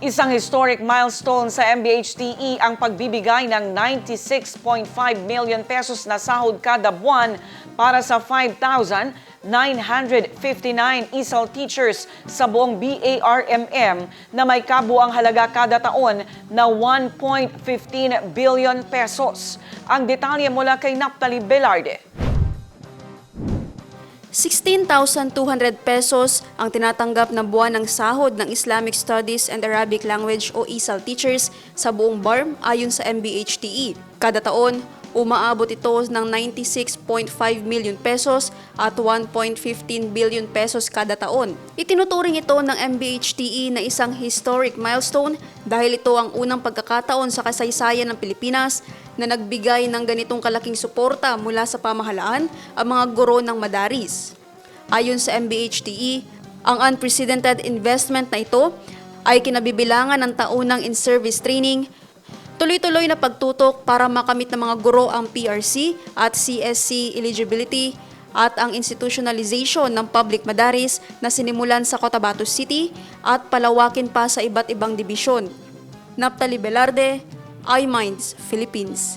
Isang historic milestone sa MBHTE ang pagbibigay ng 96.5 million pesos na sahod kada buwan para sa 5,959 ESOL teachers sa buong BARMM na may kabuang halaga kada taon na 1.15 billion pesos. Ang detalye mula kay Naptali Belarde. 16,200 pesos ang tinatanggap na buwan ng sahod ng Islamic Studies and Arabic Language o ISAL teachers sa buong BARM ayon sa MBHTE. Kada taon, umaabot ito ng 96.5 million pesos at 1.15 billion pesos kada taon. Itinuturing ito ng MBHTE na isang historic milestone dahil ito ang unang pagkakataon sa kasaysayan ng Pilipinas na nagbigay ng ganitong kalaking suporta mula sa pamahalaan ang mga guro ng madaris. Ayon sa MBHTE, ang unprecedented investment na ito ay kinabibilangan ng taunang in-service training, tuloy-tuloy na pagtutok para makamit ng mga guro ang PRC at CSC eligibility at ang institutionalization ng public madaris na sinimulan sa Cotabato City at palawakin pa sa iba't ibang dibisyon. Naptali Velarde, iMinds, Philippines.